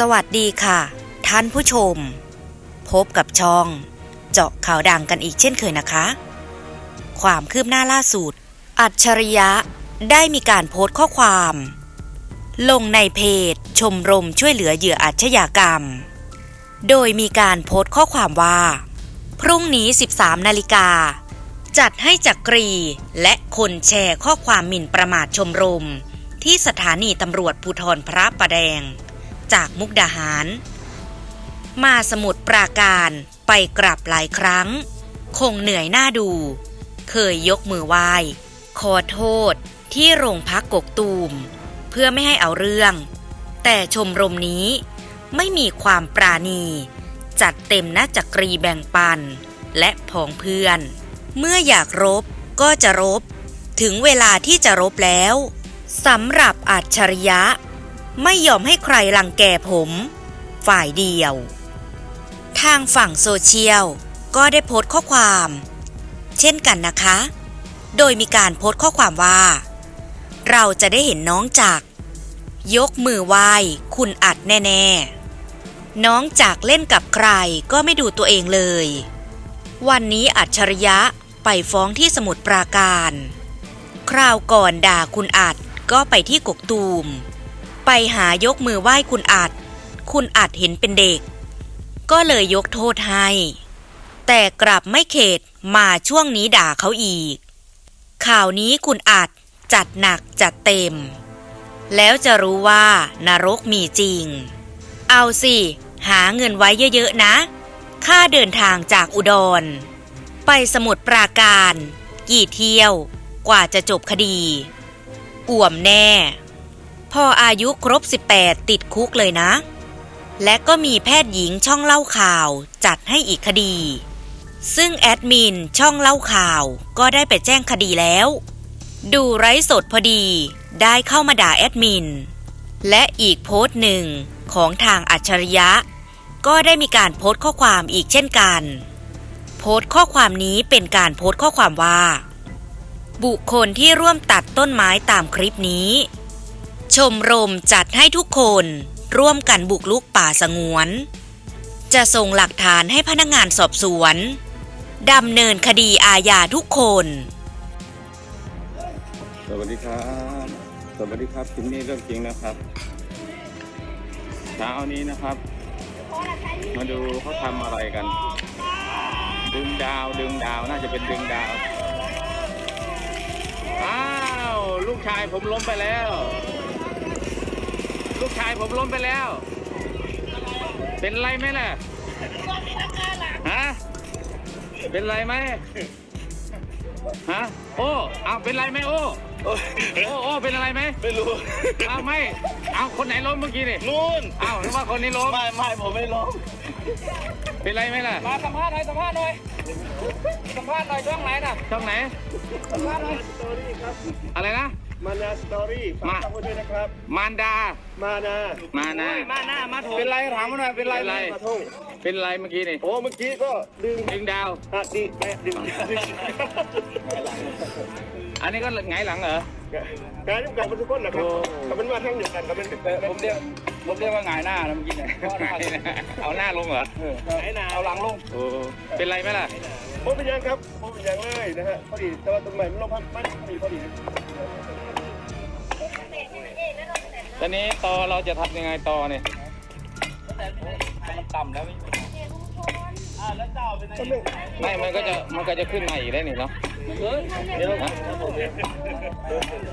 สวัสดีค่ะ ท่านผู้ชม พบกับช่อง เจาะข่าวดังกันอีกเช่นเคยนะคะ ความคืบหน้าล่าสุด อัจฉริยะได้มีการโพสต์ข้อความ ลงในเพจ ชมรมช่วยเหลือเหยื่ออาชญากรรม โดยมีการโพสต์ข้อความว่า พรุ่งนี้ 13 นาฬิกา จัดให้จักรีและคนแชร์ข้อความหมิ่นประมาทชมรม ที่สถานีตำรวจภูธรพระประแดง จากมุกดาหาร มาสมุดปราการไปกลับหลายครั้ง คงเหนื่อยหน้าดู เคยยกมือไหว้ขอโทษที่โรงพักกกตูม เพื่อไม่ให้เอาเรื่อง แต่ชมรมนี้ไม่มีความปราณี จัดเต็มหน้าจักรีแบ่งปัน และผองเพื่อน เมื่ออยากรบก็จะรบ ถึงเวลาที่จะรบแล้วสำหรับอัจฉริยะ ไม่ยอมให้ใครรังแกผม ฝ่ายเดียว ทางฝั่งโซเชียลก็ได้โพสต์ข้อความ เช่นกันนะคะ โดยมีการโพสต์ข้อความว่า เราจะได้เห็นน้องจาก ยกมือไหว้คุณอัดแน่ๆ น้องจากเล่นกับใครก็ไม่ดูตัวเองเลย วันนี้อัจฉริยะไปฟ้องที่สมุทรปราการ คราวก่อนด่าคุณอัดก็ไปที่กกตูม ไปหายกมือไหว้คุณอัดคุณอัดเห็นเป็นเด็ก ก็เลยยกโทษให้ แต่กลับไม่เข็ดมาช่วงนี้ด่าเขาอีก ข่าวนี้คุณอัดจัดหนักจัดเต็ม แล้วจะรู้ว่านรกมีจริง เอาสิ หาเงินไว้เยอะๆนะ ค่าเดินทางจากอุดร ไปสมุทรปราการ กี่เที่ยว กว่าจะจบคดี อ่วมแน่ พออายุครบ 18 ติดคุกเลยนะ และก็มีแพทย์หญิงช่องเล่าข่าวจัดให้อีกคดี ซึ่งแอดมินช่องเล่าข่าวก็ได้ไปแจ้งคดีแล้ว ดูไร้สดพอดีได้เข้ามาด่าแอดมิน และอีกโพสต์หนึ่งของทางอัจฉริยะ ก็ได้มีการโพสต์ข้อความอีกเช่นกัน โพสต์ข้อความนี้เป็นการโพสต์ข้อความว่า บุคคลที่ร่วมตัดต้นไม้ตามคลิปนี้ ชมรมจัดให้ทุกคนร่วมกันบุกลุกป่าสงวน จะส่งหลักฐานให้พนักงานสอบสวนดำเนินคดีอาญาทุกคน สวัสดีครับ สวัสดีครับคลิปนี้เรื่องจริงนะครับเช้านี้นะครับ มาดูเขาทำอะไรกัน ดึงดาว ดึงดาว น่าจะเป็นดึงดาว อ้าว ลูกชายผมล้มไปแล้ว ลูกชายผมล้มไปแล้ว เป็นไรไหมล่ะฮะเป็นไรไหมฮะโอ้เอาเป็นไรไหมโอ้โอ้โอ้เป็นอะไรไหมไม่รู้เอาไม่เอาคนไหนล้มเมื่อกี้นี่นู่นเอาหรือว่าคนนี้ล้มไม่ไม่ผมไม่ล้มเป็นไรไหมล่ะมาสัมภาษณ์หน่อยสัมภาษณ์หน่อยสัมภาษณ์หน่อยช่วงไหนน่ะช่องไหนสัมภาษณ์หน่อยสตอรี่ครับอะไรนะ มานาสตอรี่ฝากช่องไว้ด้วยนะครับ มารดา มานา มานะมาหน้ามาถูกเป็นไรถามมาหน่อยเป็นไรเป็นไรกระทงเป็นไรเมื่อกี้นี่โอ้เมื่อกี้ก็ดึงดึงดาว อะดีแม่ดึงดึงอันนี้ก็ไงายหลังเหรอ การยุ่งกันมันทุกคนนะครับโอ้เขาเป็นมาทั้งเดียวกันเขาเป็นผมเรียกผมเรียกว่าหงายหน้านะเมื่อกี้เนี่ยเอาหน้าลงเหรอไหนนาเอาหลังลงโอ้เป็นไรไหมล่ะผมเป็นยังครับผมเป็นยังเลยนะฮะพอดีแต่ว่าตรงไหนมันลงพักมันพอดีพอดี ตอนนี้ตอเราจะทำยังไงตอเนี่ยต่ำแล้วไม่ก็ไม่ไม่มันก็จะมันก็จะขึ้นมาอีกได้นี่เนาะเดี๋ยวครับผมเ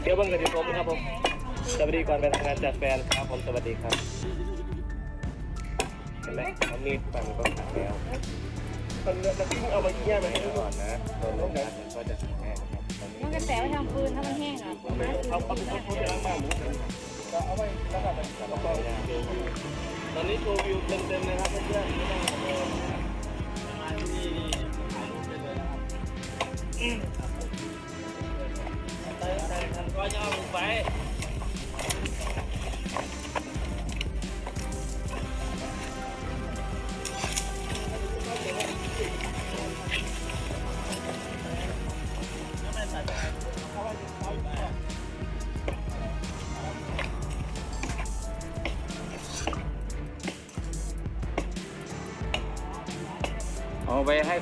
ดี๋ยวเบังกันดีผมครับผมสวัสดีก่อนไปทำงานจากแฟนครับผมสวัสดีครับเห็นไหมเขามีฝั่งก็ขาดแล้วตอนนี้เราทิ้งเอามาแย่มาให้ก่อนนะตอนลงนะก็จะแห้งครับตอนนี้ มันกระแสไปทำฟืนถ้ามันแห้งอะเอาเอาเป็นคนที่ล้างบ้านหมูก็เอาไว้แล้วก็แล้วก็ตอนนี้โชว์วิวเต็มๆเลยครับเพื่อนๆไม่ต้องเดินก็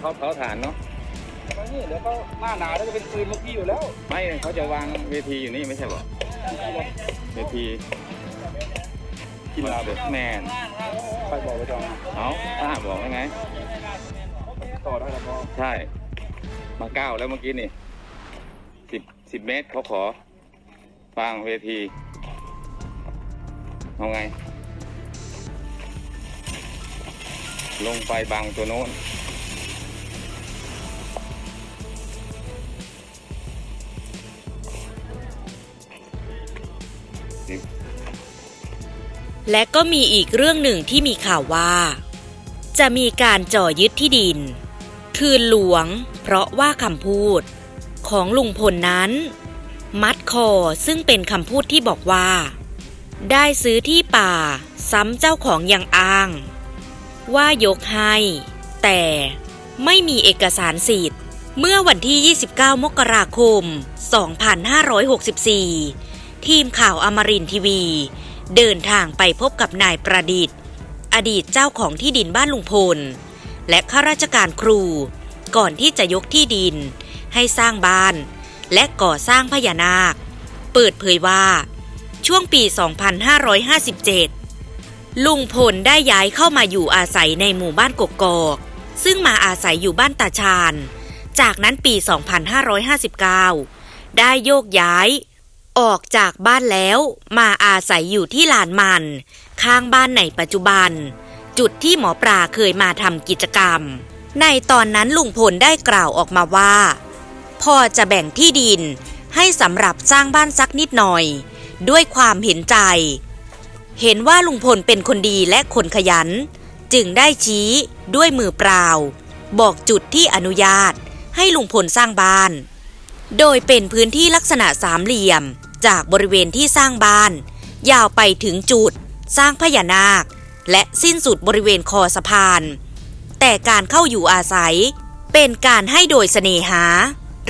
เขาเผาถ่านเนาะตอนนี้เดี๋ยวเขาหน้าหนาวแล้วจะเป็นปืนเมื่อกี้อยู่แล้ว ไม่เขาจะวางเวทีอยู่นี่ไม่ใช่เหรอเวทีกีฬาแบบแมนไปบอกไปจองเอาถ้าหากบอกว่าไงต่อได้แล้วพอใช่ มาเก้าแล้วเมื่อกี้นี่สิบสิบเมตรเขาขอฟางเวทีเอาไง ลงไปบางตัวโน้น และก็มีอีกเรื่องหนึ่งที่มีข่าวว่า จะมีการจ่อยึดที่ดิน คืนหลวง เพราะว่าคำพูด ของลุงพลนั้น มัดคอซึ่งเป็นคำพูดที่บอกว่า ได้ซื้อที่ป่า ซ้ำเจ้าของยังอ้าง ว่ายกให้ แต่ไม่มีเอกสารสิทธิ์ เมื่อวันที่ 29 มกราคม 2564 ทีมข่าวอมรินทีวี เดินทางไปพบกับนายประดิษฐ์ อดีตเจ้าของที่ดินบ้านลุงพล และข้าราชการครู ก่อนที่จะยกที่ดิน ให้สร้างบ้าน และก่อสร้างพญานาค เปิดเผยว่า ช่วงปี 2557 ลุงพลได้ย้ายเข้ามาอยู่อาศัยในหมู่บ้านกกอกซึ่งมาอาศัยอยู่บ้านตาชาญ จากนั้นปี 2559 ได้โยกย้าย ออกจากบ้านแล้วมาอาศัยอยู่ที่ลานมัน ข้างบ้านในปัจจุบัน จุดที่หมอปลาเคยมาทำกิจกรรม ในตอนนั้นลุงพลได้กล่าวออกมาว่า พอจะแบ่งที่ดินให้สำหรับสร้างบ้านสักนิดหน่อย ด้วยความเห็นใจ เห็นว่าลุงพลเป็นคนดีและคนขยัน จึงได้ชี้ด้วยมือเปล่า บอกจุดที่อนุญาตให้ลุงพลสร้างบ้าน โดยเป็นพื้นที่ลักษณะสามเหลี่ยม จากบริเวณที่สร้างบ้าน ยาวไปถึงจุด สร้างพญานาค และสิ้นสุดบริเวณคอสะพาน แต่การเข้าอยู่อาศัย เป็นการให้โดยเสน่หา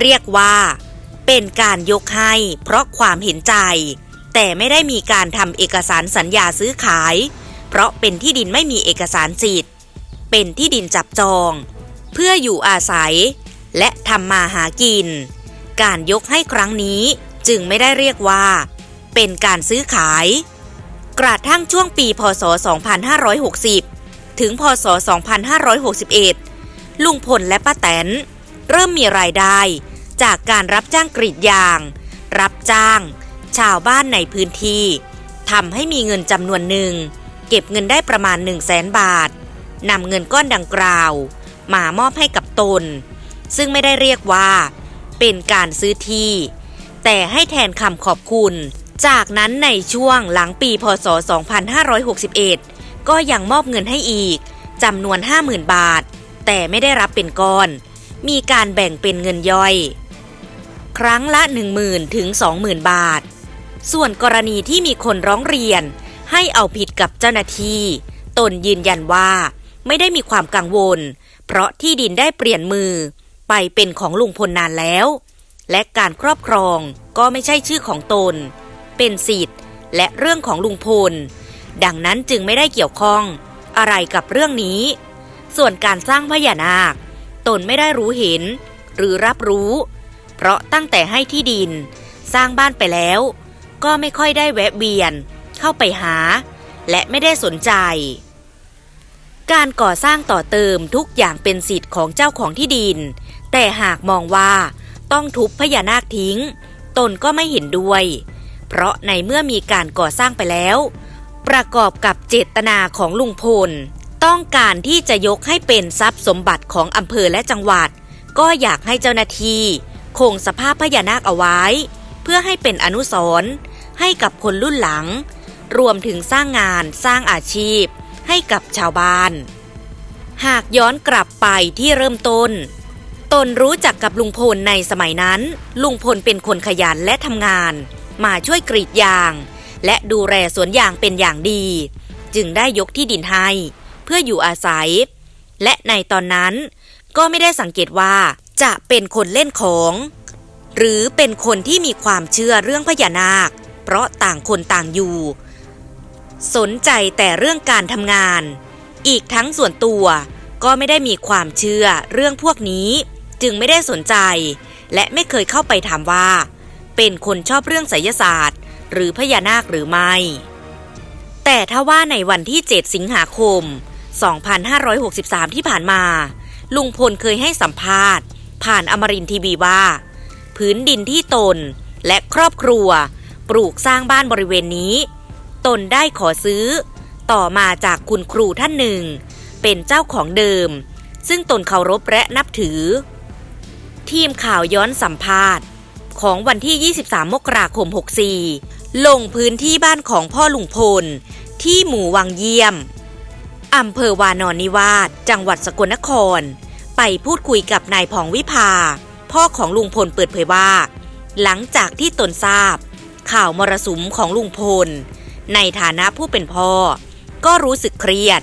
เรียกว่า เป็นการยกให้เพราะความเห็นใจ แต่ไม่ได้มีการทำเอกสารสัญญาซื้อขาย เพราะเป็นที่ดินไม่มีเอกสารสิทธิ์ เป็นที่ดินจับจอง เพื่ออยู่อาศัย และทำมาหากิน การยกให้ครั้งนี้จึงไม่ได้เรียกว่า เป็นการซื้อขาย กระทั่งช่วงปี พศ 2560 ถึง พศ 2561 ลุงพลและป้าแตน เริ่มมีรายได้จากการรับจ้างกรีดยาง รับจ้าง ชาวบ้านในพื้นที่ทำให้มีเงินจำนวนหนึ่ง เก็บเงินได้ประมาณ 1 0 0 0 0แสนบาทนำเงินก้อนดังกล่าว มามอบให้กับตน ซึ่งไม่ได้เรียกว่า เป็นการซื้อที่ แต่ให้แทนคำขอบคุณ จากนั้นในช่วงหลังปีพศ 2561 ก็ยังมอบเงินให้อีกจำนวน 50,000 บาท แต่ไม่ได้รับเป็นก้อน มีการแบ่งเป็นเงินย่อย ครั้งละ 10,000 ถึง 20,000 บาท ส่วนกรณีที่มีคนร้องเรียน ให้เอาผิดกับเจ้าหน้าที่ ตนยืนยันว่า ไม่ได้มีความกังวล เพราะที่ดินได้เปลี่ยนมือ ไปเป็นของลุงพลนานแล้ว และการครอบครองก็ไม่ใช่ชื่อของตน เป็นสิทธิ์และเรื่องของลุงพล ดังนั้นจึงไม่ได้เกี่ยวข้องอะไรกับเรื่องนี้ ส่วนการสร้างพญานาค ตนไม่ได้รู้เห็น หรือรับรู้ เพราะตั้งแต่ให้ที่ดิน สร้างบ้านไปแล้ว ก็ไม่ค่อยได้แวะเวียน เข้าไปหา และไม่ได้สนใจ การก่อสร้างต่อเติมทุกอย่างเป็นสิทธิ์ของเจ้าของที่ดิน แต่หากมองว่าต้องทุบพญานาคทิ้ง ตนก็ไม่เห็นด้วย เพราะในเมื่อมีการก่อสร้างไปแล้ว ประกอบกับเจตนาของลุงพล ต้องการที่จะยกให้เป็นทรัพย์สมบัติของอำเภอและจังหวัด ก็อยากให้เจ้าหน้าที่คงสภาพพญานาคเอาไว้ เพื่อให้เป็นอนุสรณ์ให้กับคนรุ่นหลัง รวมถึงสร้างงานสร้างอาชีพ ให้กับชาวบ้าน หากย้อนกลับไปที่เริ่มต้น ตนรู้จักกับลุงพลในสมัยนั้น ลุงพลเป็นคนขยันและทำงาน มาช่วยกรีดยาง และดูแลสวนยางเป็นอย่างดี จึงได้ยกที่ดินให้ เพื่ออยู่อาศัย และในตอนนั้น ก็ไม่ได้สังเกตว่าจะเป็นคนเล่นของ หรือเป็นคนที่มีความเชื่อเรื่องพญานาค เพราะต่างคนต่างอยู่ สนใจแต่เรื่องการทำงาน อีกทั้งส่วนตัวก็ไม่ได้มีความเชื่อเรื่องพวกนี้ จึงไม่ได้สนใจ และไม่เคยเข้าไปถามว่า เป็นคนชอบเรื่องไสยศาสตร์ หรือพญานาคหรือไม่ แต่ถ้าว่าในวันที่ 7 สิงหาคม 2563 ที่ผ่านมา ลุงพลเคยให้สัมภาษณ์ ผ่านอมรินทีวีว่า พื้นดินที่ตนและครอบครัว ปลูกสร้างบ้านบริเวณนี้ ตนได้ขอซื้อ ต่อมาจากคุณครูท่านหนึ่ง เป็นเจ้าของเดิม ซึ่งตนเคารพและนับถือ ทีมข่าวย้อนสัมภาษณ์ ของวันที่ 23 มกราคม 64 ลงพื้นที่บ้านของพ่อลุงพล ที่หมู่วังเยี่ยม อำเภอวานอนนิวาสจังหวัดสกลนคร ไปพูดคุยกับนายผ่องวิภา พ่อของลุงพลเปิดเผยว่า หลังจากที่ตนทราบ ข่าวมรสุมของลุงพล ในฐานะผู้เป็นพ่อ ก็รู้สึกเครียด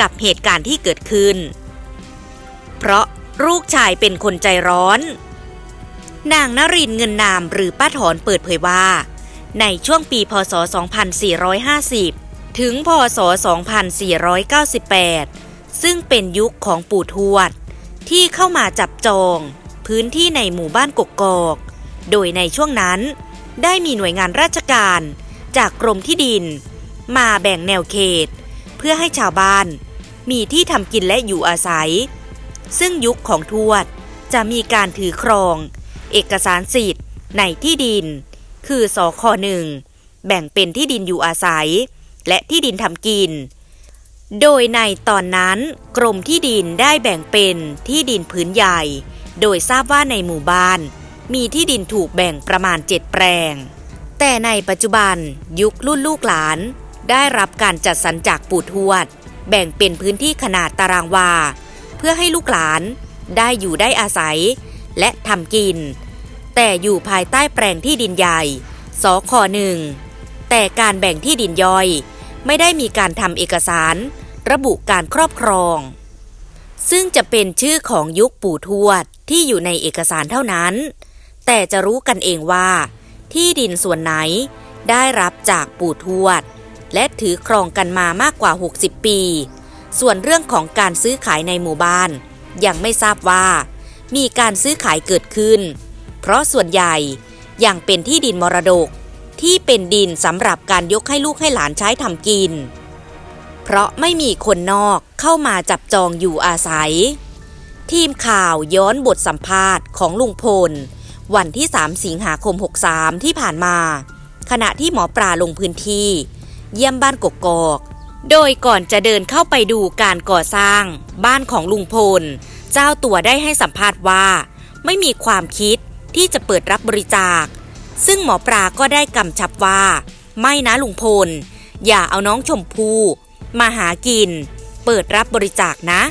กับเหตุการณ์ที่เกิดขึ้น เพราะ ลูกชายเป็นคนใจร้อน นางนรินเงินนามหรือป้าถอนเปิดเผยว่า ในช่วงปีพศ 2450 ถึงพศ 2498 ซึ่งเป็นยุคของปู่ทวด ที่เข้ามาจับจอง พื้นที่ในหมู่บ้านกกอก โดยในช่วงนั้น ได้มีหน่วยงานราชการ จากกรมที่ดิน มาแบ่งแนวเขต เพื่อให้ชาวบ้าน มีที่ทำกินและอยู่อาศัย ซึ่งยุคของทวด จะมีการถือครอง เอกสารสิทธิ์ในที่ดิน คือสคหนึ่งแบ่งเป็นที่ดินอยู่อาศัย และที่ดินทำกิน โดยในตอนนั้นกรมที่ดินได้แบ่งเป็นที่ดินผืนใหญ่ โดยทราบว่าในหมู่บ้าน มีที่ดินถูกแบ่งประมาณ7แปลง แต่ในปัจจุบันยุครุ่นลูกหลาน ได้รับการจัดสรรจากปู่ทวด แบ่งเป็นพื้นที่ขนาดตารางวา เพื่อให้ลูกหลานได้อยู่ได้อาศัย และทำกิน แต่อยู่ภายใต้แปลงที่ดินใหญ่สคหนึ่งแต่การแบ่งที่ดินย่อย ไม่ได้มีการทำเอกสาร ระบุการครอบครอง ซึ่งจะเป็นชื่อของยุคปู่ทวดที่อยู่ในเอกสารเท่านั้น แต่จะรู้กันเองว่า ที่ดินส่วนไหนได้รับจากปู่ทวด และถือครองกันมามากกว่า 60 ปี ส่วนเรื่องของการซื้อขายในหมู่บ้าน ยังไม่ทราบว่า มีการซื้อขายเกิดขึ้น เพราะส่วนใหญ่ยังเป็นที่ดินมรดกที่เป็นดินสำหรับการยกให้ลูกให้หลานใช้ทำกิน เพราะไม่มีคนนอกเข้ามาจับจองอยู่อาศัย ทีมข่าวย้อนบทสัมภาษณ์ของลุงพล วันที่ 3 สิงหาคม 63 ที่ผ่านมา ขณะที่หมอปลาลงพื้นที่ เยี่ยมบ้านกกอก โดยก่อนจะเดินเข้าไปดูการก่อสร้าง บ้านของลุงพล เจ้าตัวได้ให้สัมภาษณ์ว่า ไม่มีความคิดที่จะเปิดรับบริจาค ซึ่งหมอปลาก็ได้กำชับว่า ไม่นะลุงพล อย่าเอาน้องชมพู่มาหากิน เปิดรับบริจาคนะ